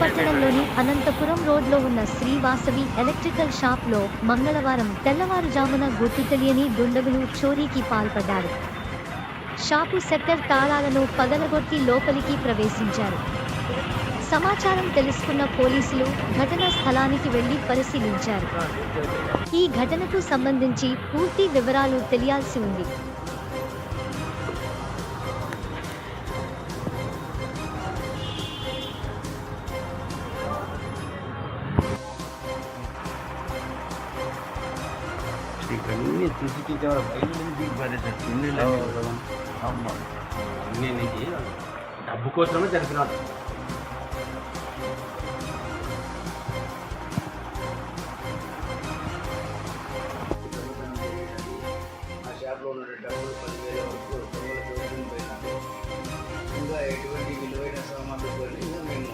పట్టణంలోని అనంతపురం రోడ్లో ఉన్న శ్రీవాసవి ఎలక్ట్రికల్ షాప్లో మంగళవారం తెల్లవారుజామున గుర్తు తెలియని దుండగులు చోరీకి పాల్పడ్డారు. షాపు సెక్టర్ తాళాలను పగలగొట్టి లోపలికి ప్రవేశించారు. సమాచారం తెలుసుకున్న పోలీసులు ఘటనా స్థలానికి వెళ్ళి పరిశీలించారు. ఈ ఘటనకు సంబంధించి పూర్తి వివరాలు తెలియాల్సి ఉంది. ఇవన్నీ సీసీటీవీ కెమెరా బయట నుంచి పడేసారు అమ్మ. అన్నీ నీకు డబ్బు కోసమే జరిపినాడు ఇంకా ఎటువంటి విలువైన సామాన్లు కొని ఇంకా